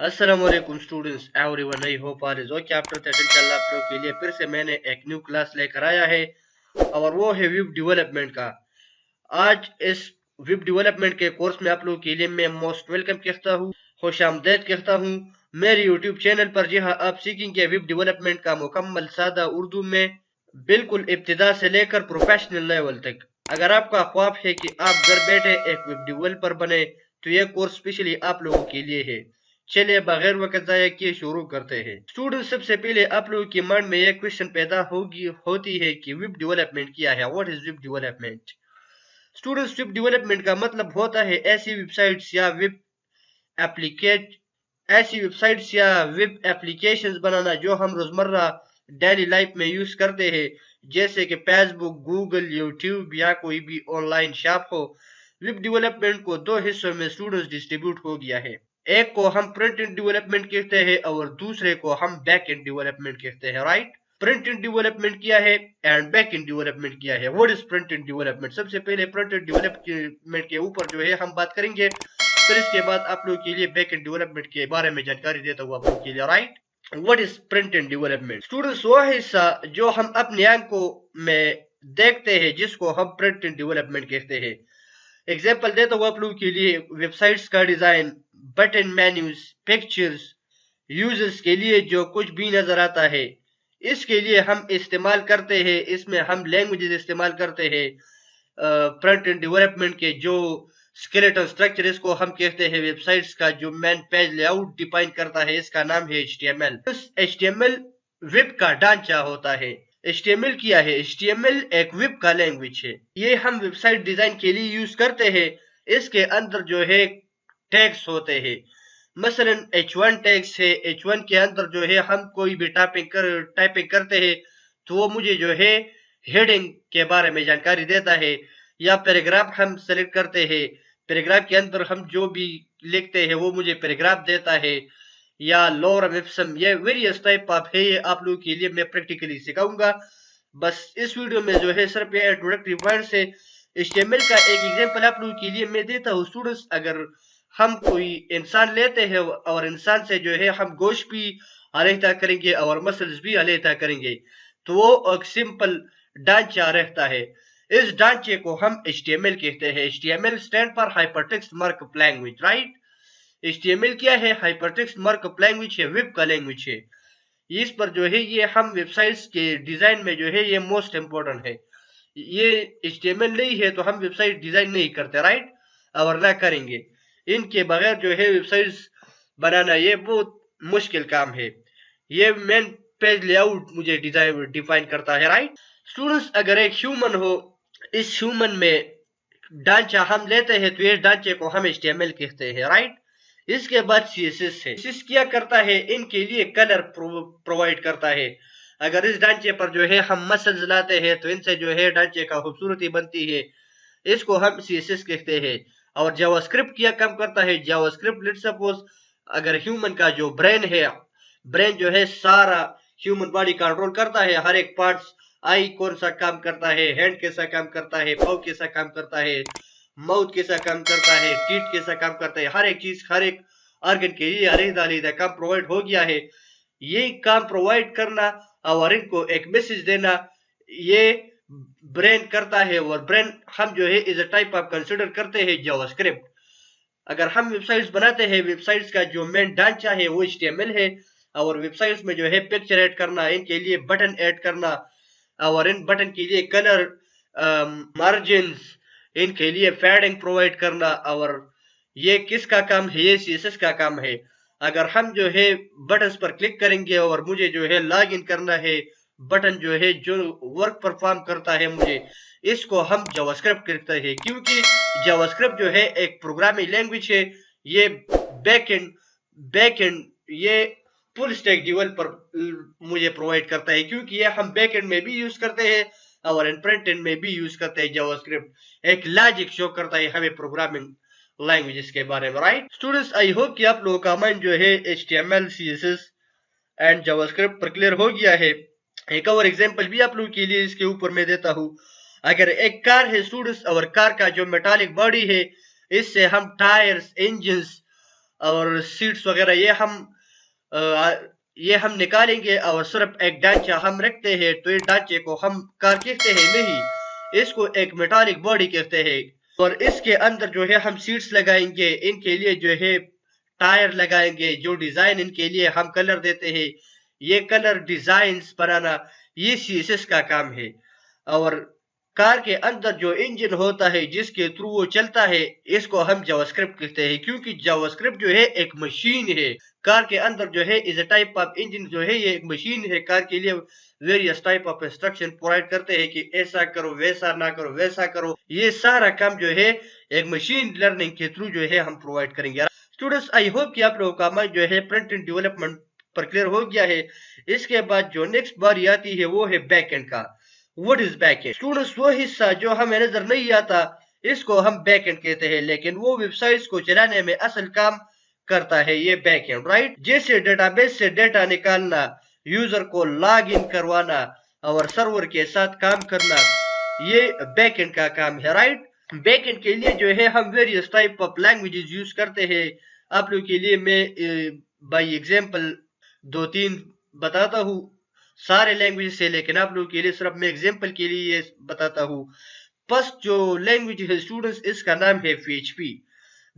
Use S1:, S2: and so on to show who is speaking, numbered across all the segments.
S1: वालेकुम students everyone I hope all is okay after that इंशाल्लाह आप लोगों के लिए फिर से मैंने एक न्यू क्लास लेकर आया है, और वो है वेब डेवलपमेंट का। आज इस वेब डेवलपमेंट के कोर्स में आप लोगों के लिए मैं मोस्ट वेलकम कहता हूँ, खुश आमदेद कहता हूँ। मेरे यूट्यूब चैनल पर जी हाँ आप सीखेंगे वेब डेवलपमेंट का मुकम्मल सादा उर्दू में बिल्कुल इब्तदा से लेकर प्रोफेशनल लेवल तक। अगर आपका ख्वाब है कि आप घर बैठे एक वेब डेवलपर बने तो यह कोर्स स्पेशली आप लोगों के लिए है। चलिए बगैर वक्त जाया किए शुरू करते हैं। स्टूडेंट सबसे पहले आप लोगों के मन में यह क्वेश्चन पैदा होगी, होती है कि वेब डेवलपमेंट क्या है? What is web development students web development का मतलब होता है ऐसी वेबसाइट्स या वेब एप्लीकेट ऐसी वेबसाइट्स या वेब एप्लीकेशंस बनाना जो हम रोज़मर्रा डेली लाइफ में यूज़ करते हैं। जैसे कि फेसबुक गूगल यूट्यूब या कोई भी ऑनलाइन शॉप हो। वेब डेवलपमेंट को दो हिस्सों में स्टूडेंट्स डिस्ट्रीब्यूट हो गया है। एक को हम प्रिंट इन डेवलपमेंट कहते हैं और दूसरे को हम बैक इन डेवलपमेंट कहते हैं राइट प्रिंट इन डेवलपमेंट किया है एंड बैक इन डेवलपमेंट किया है। What is front end development सबसे पहले प्रिंट इन डेवलपमेंट के ऊपर जो है हम बात करेंगे। फिर इसके बाद आप लोगों के लिए बैक इन डेवलपमेंट के बारे में जानकारी देता हूँ आप लोगों के लिए right what is front end development students वो हिस्सा जो हम अपने आँखों में देखते हैं, जिसको हम प्रिंट इन डेवलपमेंट कहते हैं। एग्ज़ाम्पल देता हूँ आप लोगों के लिए वेबसाइट्स का design button menus pictures users के लिए जो कुछ भी नज़र आता है, इसके लिए हम इस्तेमाल करते हैं, इसमें हम लैंग्वेजेस इस्तेमाल करते हैं फ्रंट एंड डेवलपमेंट के जो स्केलेटन स्ट्रक्चर इसको हम कहते हैं वेबसाइट्स का जो मैन पेज लेआउट डिफाइन करता है, इसका नाम है H T M L web का ढांचा होता है। एल किया है। एल एक वेब का लैंग्वेज है। ये हम वेबसाइट डिज़ाइन के लिए यूज़ करते हैं। इसके अंदर जो है टैग्स होते हैं। मसलन H1 टैग्स है। H1 के अंदर जो है हम कोई भी टाइपिंग कर टाइपिंग करते हैं। तो वो मुझे जो है हेडिंग के बारे में जानकारी देता है। या पैराग्राफ हम सेलेक्ट करते हैं। पैराग्राफ के अंदर हम जो भी लिखते हैं वो मुझे पैराग्राफ देता है। या लोर इप्सम ये वेरियस टाइप ऑफ़ है ये आप लोगों के लिए मैं प्रैक्टिकली सिखाऊँगा। बस इस वीडियो में जो है सिर्फ़ ये इंट्रोडक्टरी पॉइंट से एचटीएमएल का एक एग्जांपल आप लोगों के लिए मैं देता हूँ। स्टूडेंट्स अगर हम कोई इंसान लेते हैं और इंसान से जो है हम गोश्त भी अलहदा करेंगे और मसल्स भी अलहदा करेंगे तो वो एक सिंपल ढांचा रहता है। इस ढांचे को हम एच कहते हैं। H T M L stand for hypertext markup language right L क्या है? हाइपरटेक्स्ट मार्कअप लैंग्वेज है वेब का लैंग्वेज है। इस पर जो है, ये हम वेबसाइट्स के डिज़ाइन में जो है, ये मोस्ट इंपॉर्टेंट है। ये एच नहीं है तो हम वेबसाइट डिज़ाइन नहीं करते राइट और ना करेंगे। इनके बगैर जो है वेबसाइट्स बनाना ये बहुत मुश्किल काम है। ये मेन पेज लेआउट मुझे डिज़ाइन डिफाइन करता है राइट स्टूडेंट्स अगर एक ह्यूमन हो, इस ह्यूमन में ढांचा हम लेते हैं तो इस ढांचे को हम एच कहते हैं राइट इसके बाद सी एस एस है। सीएसएस क्या करता है, इनके लिए कलर प्रोवाइड करता है। अगर इस ढांचे पर जो है हम मसल्स लाते हैं तो इनसे जो है ढांचे का खूबसूरती बनती है। इसको हम सीएसएस कहते हैं। और जावास्क्रिप्ट क्या काम करता है। जावास्क्रिप्ट लेट सपोज़ अगर ह्यूमन का जो ब्रेन है ब्रेन जो है सारा ह्यूमन बॉडी कंट्रोल करता है। हर एक पार्ट्स आई कौन सा काम करता है हैंड कैसा काम करता है, पाव कैसा काम करता है। माउथ कैसा काम करता है टीट कैसा काम करता है, हर एक चीज़, हर एक ऑर्गन के लिए अलहदा अलहदा काम प्रोवाइड हो गया है। ये काम प्रोवाइड करना और इनको एक मैसेज देना, ये ब्रेन करता है और ब्रेन हम जो है is a type of consider करते हैं जावास्क्रिप्ट अगर हम वेबसाइट्स बनाते हैं वेबसाइट्स का जो मेन ढांचा है, वो एच है, और वेबसाइट्स में जो है पिक्चर ऐड करना, इनके लिए बटन ऐड करना, और इन बटन के लिए कलर मार्जिन इनके लिए फैडिंग प्रोवाइड करना और ये किसका काम है? ये सी का काम है। अगर हम जो है बटन पर क्लिक करेंगे और मुझे जो है लॉग इन करना है, बटन जो है, जो वर्क परफॉर्म करता है मुझे, इसको हम जावास्क्रिप्ट करते हैं। क्योंकि जावास्क्रिप्ट जो है एक प्रोग्रामिंग लैंग्वेज है। ये बैक एंड बैक एंड ये फुल स्टैक डेवलपर मुझे प्रोवाइड करता है। क्योंकि ये हम बैक एंड में भी यूज़ करते हैं। फ्रंट एंड में भी यूज़ करते हैं जावास्क्रिप्ट एक लॉजिक शो करता है हमें प्रोग्रामिंग लैंग्वेजेस के बारे में राइट स्टूडेंट्स आई होप कि आप लोगों का माइंड जो है H T M L C S S end पर क्लियर हो गया है। एक और एग्जांपल भी आप लोगों के लिए इसके ऊपर मैं देता हूँ। अगर एक कार है स्टूडेंट्स और कार का जो मेटालिक बॉडी है, इससे हम टायर्स इंजन और सीट्स वगैरह, ये हम ये हम निकालेंगे और सिर्फ़ एक ढांचा हम रखते हैं तो इस ढांचे को हम कार कहते हैं नहीं, इसको एक मेटालिक बॉडी कहते हैं। और इसके अंदर जो है हम सीट्स लगाएँगे, इनके लिए जो है टायर लगाएँगे, जो डिज़ाइन इनके लिए हम कलर देते हैं। ये कलर डिज़ाइन बनाना, ये सीएसएस का काम है। और कार के अंदर जो इंजन होता है, जिसके थ्रू वो चलता है, इसको हम जावास्क्रिप्ट कहते हैं, क्योंकि जावास्क्रिप्ट जो है एक मशीन है। कार के अंदर जो है is a type of engine जो है, ये एक मशीन है, कार के लिए various type of instruction provide करते हैं कि ऐसा करो, वैसा ना करो, वैसा करो। ये सारा काम जो है, एक मशीन लर्निंग के थ्रू जो है, हम प्रोवाइड करेंगे। स्टूडेंट्स आई होप कि आप लोगों का माइंड जो है प्रिंट एंड डेवलपमेंट पर क्लियर हो गया है। इसके बाद जो नेक्स्ट बारी आती है, वो है बैक एंड का। What is back end students वो हिस्सा जो हमें नज़र नहीं आता, इसको हम बैक एंड कहते हैं, लेकिन वो वेबसाइट्स को चलाने में असल काम करता है ये बैक एंड राइट जैसे डेटाबेस से डेटा निकालना यूज़र को लॉग इन करवाना, और सर्वर के साथ काम करना, ये बैक एंड का काम है राइट बैक एंड के लिए जो है हम various type of languages use करते हैं। आप लोग के लिए मैं बाई एग्जांपल दो तीन बताता हूँ। सारे लैंग्वेज से लेकिन आप लोग के लिए सिर्फ़ मैं एग्जांपल के लिए बताता हूँ। फ़र्स्ट जो लैंग्वेज है स्टूडेंट्स इसका नाम है PHP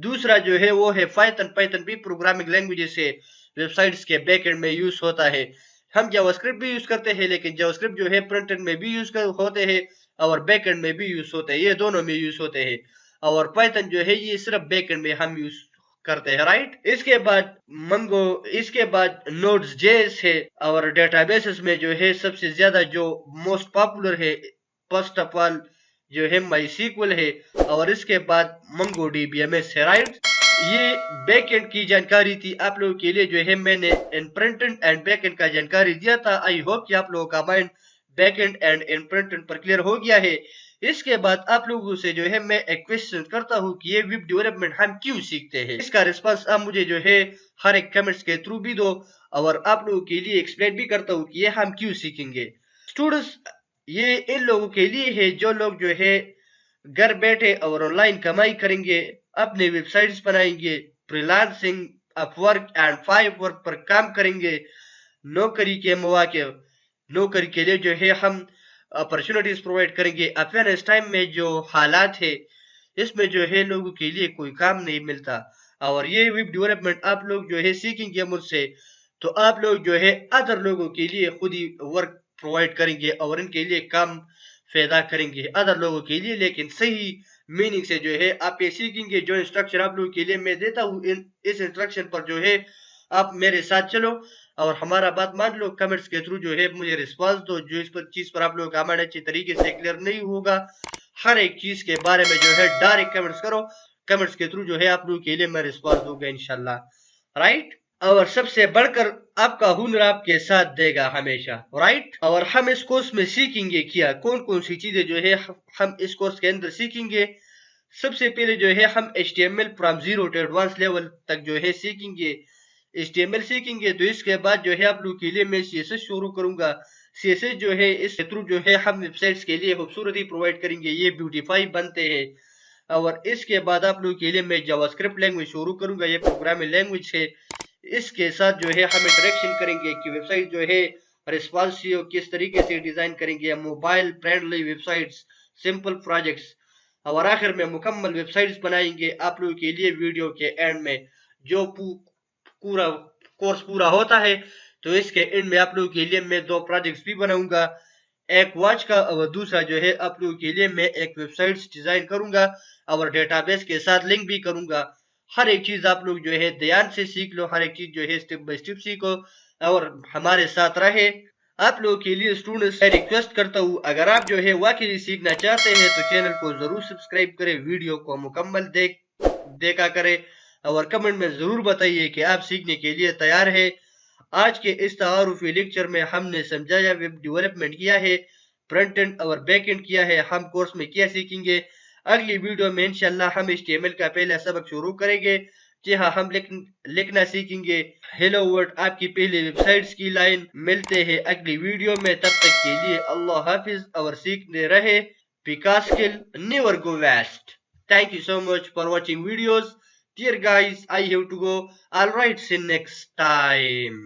S1: दूसरा जो है वो है पाइथन पाइथन भी प्रोग्रामिंग लैंग्वेज से वेबसाइट्स के बैकएंड में यूज़ होता है। हम जावास्क्रिप्ट भी यूज़ करते हैं, लेकिन जावास्क्रिप्ट जो है फ्रंट एंड में भी यूज़ होते हैं और बैक एंड में भी यूज़ होते हैं। ये दोनों में यूज़ होते हैं। और पाइथन जो है ये सिर्फ़ बैक एंड में हम यूज़ करते हैं राइट इसके बाद मंगो इसके बाद नोट्स जेस है और डेटाबेसेस में जो है सबसे ज़्यादा जो मोस्ट पॉपुलर है फ़र्स्ट ऑफ़ ऑल जो है माई है, और इसके बाद Mongo D B M S ये बैक एंड की जानकारी थी आप लोगों के लिए, जो है मैंने इन एंड बैक एंड का जानकारी दिया था। आई होप कि आप लोगों का माइंड बैक एंड एंड इन पर क्लियर हो गया है। इसके बाद आप लोगों से जो है मैं एक क्वेश्चन करता हूँ कि ये वेब डेवलपमेंट हम क्यों सीखते हैं? इसका रिस्पांस आप मुझे जो है हर एक कमेंट्स के थ्रू भी दो, और आप लोगों के लिए एक्सप्लेन भी करता हूँ कि ये हम क्यों सीखेंगे। स्टूडेंट्स ये इन लोगों के लिए है जो लोग जो है घर बैठे और ऑनलाइन कमाई करेंगे, अपने वेबसाइट्स बनाएँगे freelancing Upwork and Fiverr पर काम करेंगे, नौकरी के मौके, नौकरी के लिए जो है हम अपॉर्चुनिटीज़ प्रोवाइड करेंगे। अफ़गानिस्तान टाइम में जो हालात है, इसमें जो है लोगों के लिए कोई काम नहीं मिलता। और ये वेब डेवलपमेंट आप लोग जो है सीखेंगे मुझसे तो आप लोग जो है अदर लोगों के लिए खुद ही वर्क प्रोवाइड करेंगे और इनके लिए काम पैदा करेंगे अदर लोगों के लिए। लेकिन सही मीनिंग से जो है, आप ये सीखेंगे, जो इंस्ट्रक्शन आप लोगों के लिए मैं देता हूँ इस इंस्ट्रक्शन पर जो है, आप मेरे साथ चलो और हमारा बात मान लो कमेंट्स के थ्रू जो है, मुझे रिस्पांस दो, जो इस पर, चीज़ पर आप लोगों का कमेंट अच्छी तरीके से क्लियर नहीं होगा। हर एक चीज़ के बारे में जो है डायरेक्ट कमेंट्स करो। कमेंट्स के थ्रू जो है, आप लोगों के लिए मैं रिस्पॉन्स दूँगा इनशाला राइट और सबसे बढ़कर आपका हुनर आपके साथ देगा हमेशा राइट और हम इस कोर्स में सीखेंगे क्या? कौन कौन सी चीज़ें जो है हम इस कोर्स के अंदर सीखेंगे? सबसे पहले जो है हम H T M L from zero to advance level तक जो है सीखेंगे। एच टी एम एल सीखेंगे तो इसके बाद जो है आप लोग के लिए मैं सी एस एस शुरू करूँगा। सी एस एस जो है इस थ्रू जो है हम वेबसाइट्स के लिए खूबसूरती प्रोवाइड करेंगे, ये ब्यूटीफाई बनते हैं। और इसके बाद आप लोग के लिए मैं जावास्क्रिप्ट लैंग्वेज शुरू करूँगा, ये प्रोग्रामिंग लैंग्वेज है। इसके साथ जो है, हम इंटरेक्शन करेंगे कि वेबसाइट जो है रिस्पॉन्सिव किस तरीके से डिज़ाइन करेंगे mobile friendly websites simple projects और आखिर में मुकम्मल वेबसाइट्स बनाएँगे आप लोगों के लिए वीडियो के एंड में, जो पूरा कोर्स पूरा होता है। तो इसके एंड में आप लोगों के लिए मैं दो प्रोजेक्ट्स भी बनाऊँगा। एक वॉच का और दूसरा जो है, आप लोगों के लिए मैं एक वेबसाइट डिज़ाइन करूँगा, और डेटाबेस के साथ लिंक भी करूँगा। हर एक चीज़ आप लोग जो है ध्यान से सीख लो, हर एक चीज़ जो है स्टेप बाय स्टेप सीखो और हमारे साथ रहे। आप लोगों के लिए स्टूडेंट्स मैं रिक्वेस्ट करता हूँ, अगर आप जो है वाकई सीखना चाहते हैं तो चैनल को ज़रूर सब्सक्राइब करें वीडियो को मुकम्मल देख, देखा करें और कमेंट में ज़रूर बताइए कि आप सीखने के लिए तैयार है। आज के इस तारुफी लेक्चर में हमने समझाया वेब डेवलपमेंट किया है फ्रंट एंड और बैक एंड किया है, हम कोर्स में क्या सीखेंगे अगली वीडियो में इंशाल्लाह हम एच का पहला सबक शुरू करेंगे। जी हाँ हम लिख, लिखना सीखेंगे। हेलो वर्ड आपकी पहली वेबसाइट्स की लाइन मिलते हैं अगली वीडियो में। तब तक के लिए अल्लाह हाफिज। और सीखते रहे। Because skill never go waste thank you so much for watching videos dear guys i have to go. All right see next time